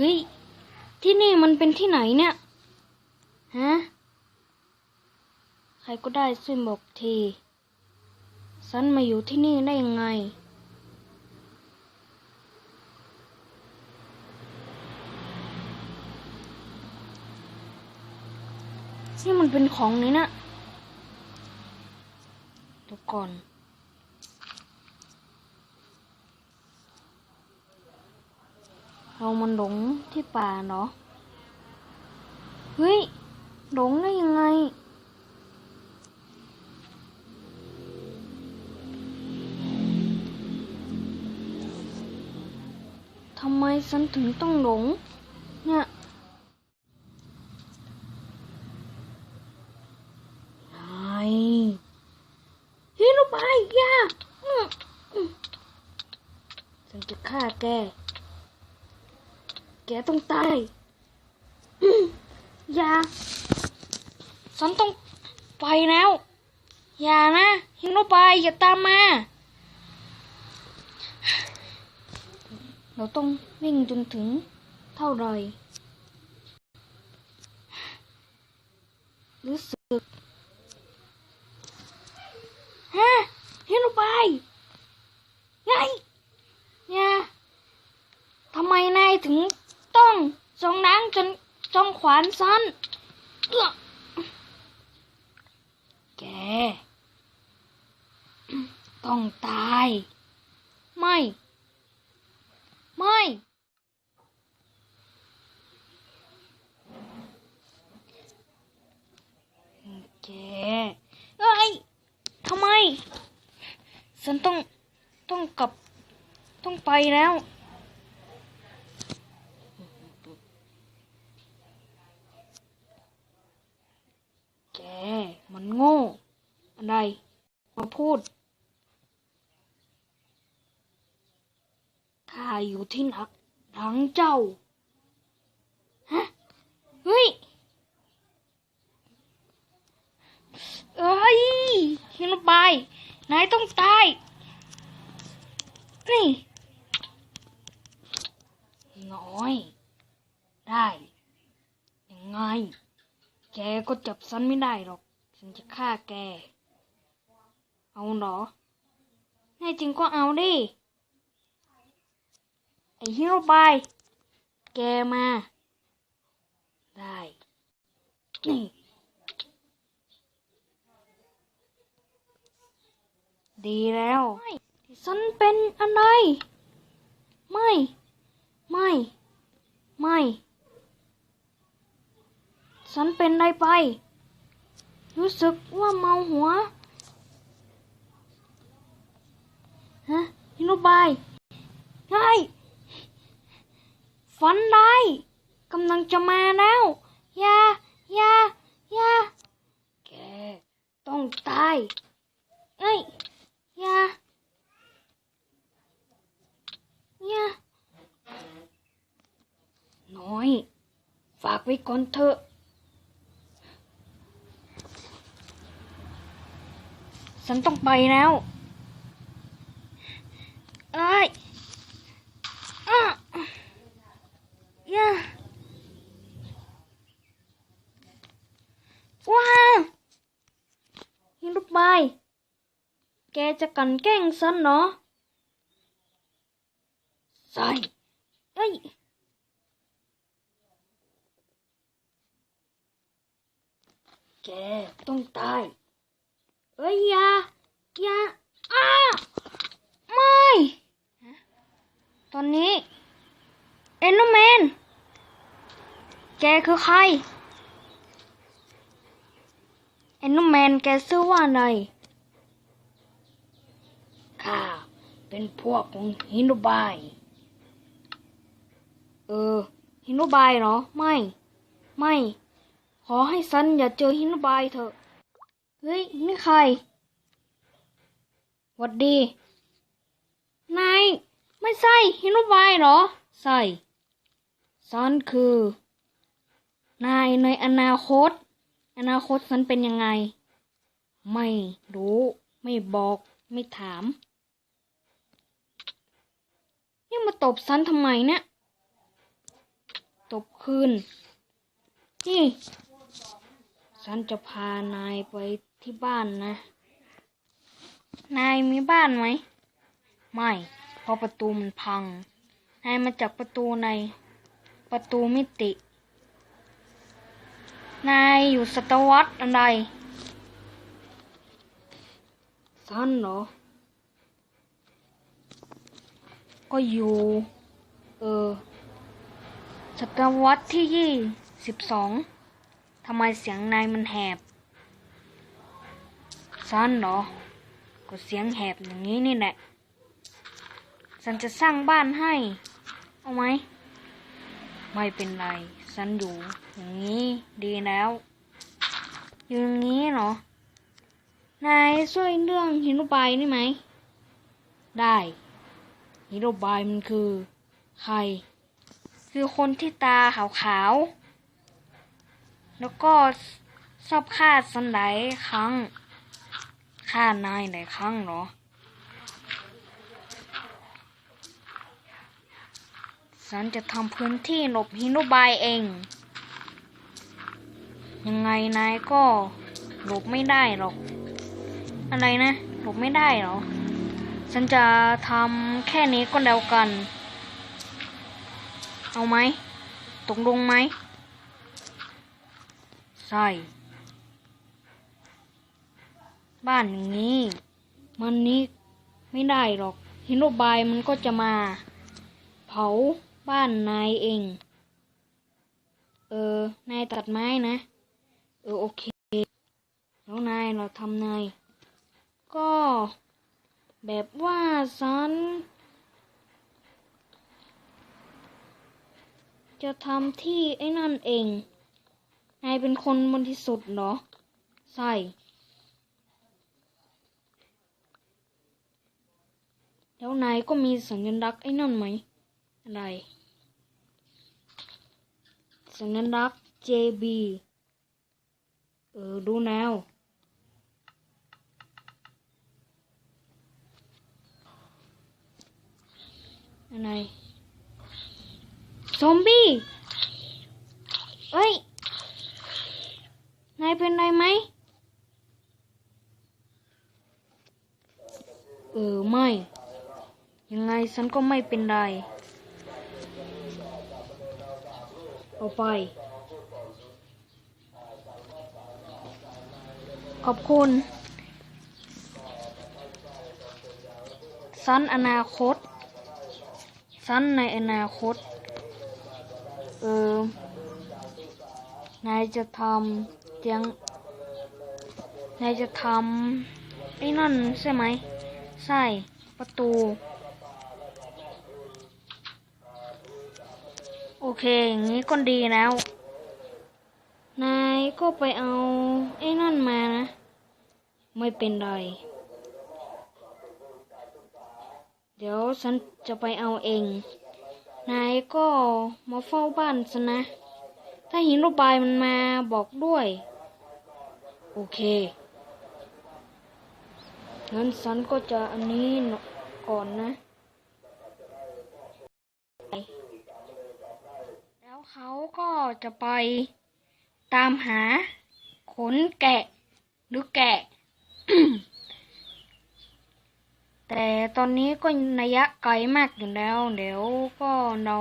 เฮ้ย ที่นี่มันเป็นที่ไหนเนี่ย ฮะ ใครก็ได้ช่วยบอกที ฉันมาอยู่ที่นี่ได้ยังไงนี่มันเป็นของไหนนะเดี๋ยวก่อน เรามันหลงที่ป่าเนาะเฮ้ยหลงได้ยังไง ทำไมฉันถึงต้องหลง เนี่ยนายฮิโรบายอยาอืมอืมฉันจะฆ่าแก แกต้องตายอย่าฉันต้องไปแล้ว อย่านะฮิโนบายอย่าตามมา เราต้องวิ่งจนถึงเท่าไรรู้สึก ฮะฮิโนบายไงอย่า ทำไมนายถึงต้องจองนางจนจองข วานซ้อนแก ต้องตาย ไม่ ไม่ แกเอ้ยทำไม ฉันต้อง ต้องกลับ ต้องไปแล้ว แก มันโง่ อะไร มาพูดข้าอยู่ที่หนักหลังเจ้า ฮะ เฮ้ย เอ้ยฮิโนบายนายต้องตาย นี่น้อย ได้ ยังไง แกก็จับฉันไม่ได้หรอก ฉันจะฆ่าแก เอาเหรอ แน่จริงก็เอาดิ ไอฮิโรบายแกมา ได้นี่ดีแล้วฉันเป็นอะไร ไม่ ไม่ ไม่ ฉันเป็นอะไรไป รู้สึกว่าเมาหัวฮะฮิโนบายไงฝันได้ายกำลัง ฉันต้องไปแล้วเอ้ยอะย่าว้าฮิลูกบายแกจะกันแกล้งฉันเนาะใส่เอ้ยแกต้องตาย เอ้ยอย่าอย่าอ้าไม่ตอนนี้ เอ็นโนแมน แกคือใคร เอ็นโนแมนแกชื่อว่าอะไรข้าเป็นพวกของฮินุบาย เออ ฮินุบายเหรอ ไม่ ไม่ ขอให้ซันอย่าเจอฮินุบายเถอะ เฮ้ยนี่ใครหวัดดี นาย ไม่ใช่ฮินุบายเหรอ ใช่ซันคือ นายในอนาคต อนาคตฉันเป็นยังไง ไม่รู้ ไม่บอก ไม่ถาม นี่มาตบฉันทำไมเนี่ย ตบคืนนี่ ฉันจะพานายไปที่บ้านนะ นายมีบ้านไหม ไม่เพราะประตูมันพัง นายมาจากประตูในประตูมิติ นายอยู่ศตวรรษอันใดฉันเหรอ ก็อยู่ เออศตวรรษที่ยี่สิบสอง ทำไมเสียงนายมันแหบฉันเหรอ ก็เสียงแหบอย่างนี้นี่แหละฉันจะสร้างบ้านให้ เอาไหม ไม่เป็นไรฉันอยู่อย่างนี้ดีแล้ว อยู่อย่างนี้เหรอ นายช่วยเรื่องฮิโนบายได้ไหม ได้ฮิโนบายมันคือ ใคร คือคนที่ตาขาวๆ แล้วก็ชอบฆ่าสันหลายครั้งฆ่านายหลายครั้งเหรอฉันจะทำพื้นที่หลบฮิโนบายเอง ยังไงนายก็หลบไม่ได้หรอก อะไรนะ หลบไม่ได้หรอ ฉันจะทำแค่นี้ก็แล้วกัน เอาไหมตกลงไหม ใช่บ้านอย่างนี้ มันนี้ไม่ได้หรอกฮินโนบายมันก็จะมา เผาบ้านนายเอง เออ นายตัดไม้นะ เออ โอเค แล้วนายเราทำนาย ก็แบบว่าฉันจะทำที่ไอ้นั่นเอง นายเป็นคนบริสุทธิ์เหรอ ใช่ แล้วนายก็มีสัญลักษณ์ไอ้นั่นไหม อะไร สัญลักษณ์ JB เออ ดูแนวอะไร ซอมบี้ เอ้ย นายเป็นไรไหม เออ ไม่ ยังไงฉันก็ไม่เป็นไร เอาไป ขอบคุณสันอนาคตสันในอนาคต เออ นายจะทำ ยงนายจะทำไอ้นั่นใช่ไหม ใช่ประตู โอเค อย่างนี้ก็ดีแล้ว นายก็ไปเอาไอ้นั่นมานะ ไม่เป็นไร เดี๋ยวฉันจะไปเอาเอง นายก็มาเฝ้าบ้านซะนะ ถ้าหินรูปบายมันมาบอกด้วย โอเคงั้นฉันก็จะอันนี้ก่อนนะ แล้วเขาก็จะไปตามหาขนแกะ หรือแกะ แต่ตอนนี้ก็ระยะไกลมากอยู่แล้ว เดี๋ยวก็เรา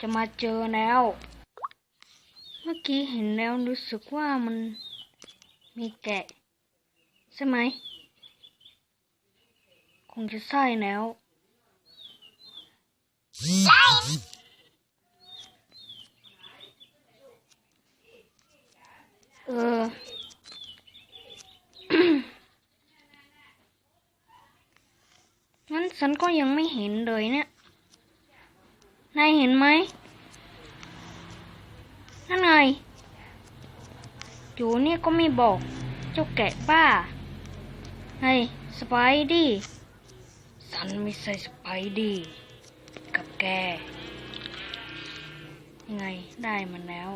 จะมาเจอแล้ว มื่อกี้เห็นแล้วรู้สึกว่ามันมีแกะ ใช่ไหม คงจะใช่แล้วเอองั้นฉันก็ยังไม่เห็นเลยเนี่ย นายเห็นไหม นั่นไงอยู่เนี่ยก็ไม่บอก เจ้าแกะบ้าเฮ้สไปดี้ฉันไม่ใช่สไปดี้กับแกยังไงได้มันแล้ว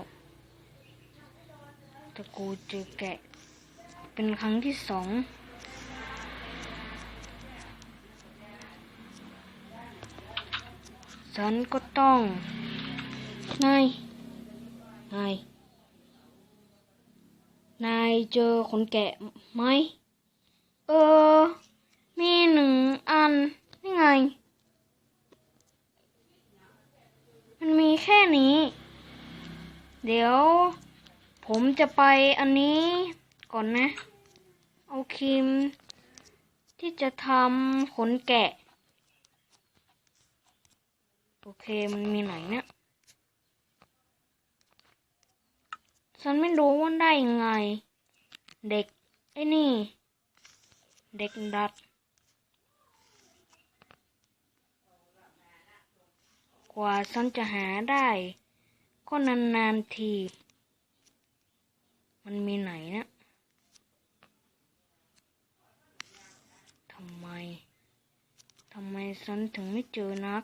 ต่กูเจอแกะ เป็นครั้งที่สองฉันก็ต้องนาย นาย นายเจอคนแกะไหม เออ มีหนึ่งอัน นี่ไง มันมีแค่นี้ เดี๋ยว ผมจะไปอันนี้ก่อนนะ เอาครีม ที่จะทำขนแกะ โอเค มันมีไหนเนี่ย ฉันไม่รู้ว่าได้ยังไง เด็ก ไอ้นี่ เด็กดัด กว่าฉันจะหาได้ ก็นานๆที มันมีไหนนะทำไม ทำไมฉันถึงไม่เจอนัก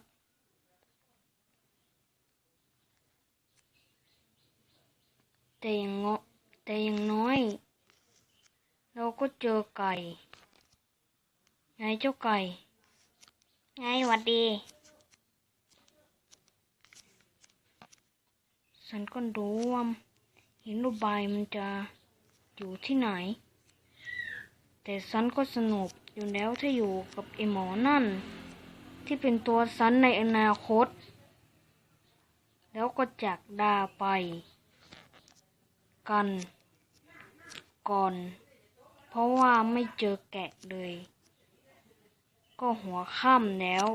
แต่อย่างงแต่อย่างน้อย เราก็เจอไก่ไงเจ้าไก่ ไงหวัดดี ฉันก็รู้ว่าหินรูปใบมันจะอยู่ที่ไหน แต่ฉันก็สนุกอยู่แล้วถ้าอยู่กับไอหมอนั่น ที่เป็นตัวฉันในอนาคต แล้วก็จากดาไป กัน ก่อน เพราะว่าไม่เจอแกะเลย ก็หัวค่ำแล้ว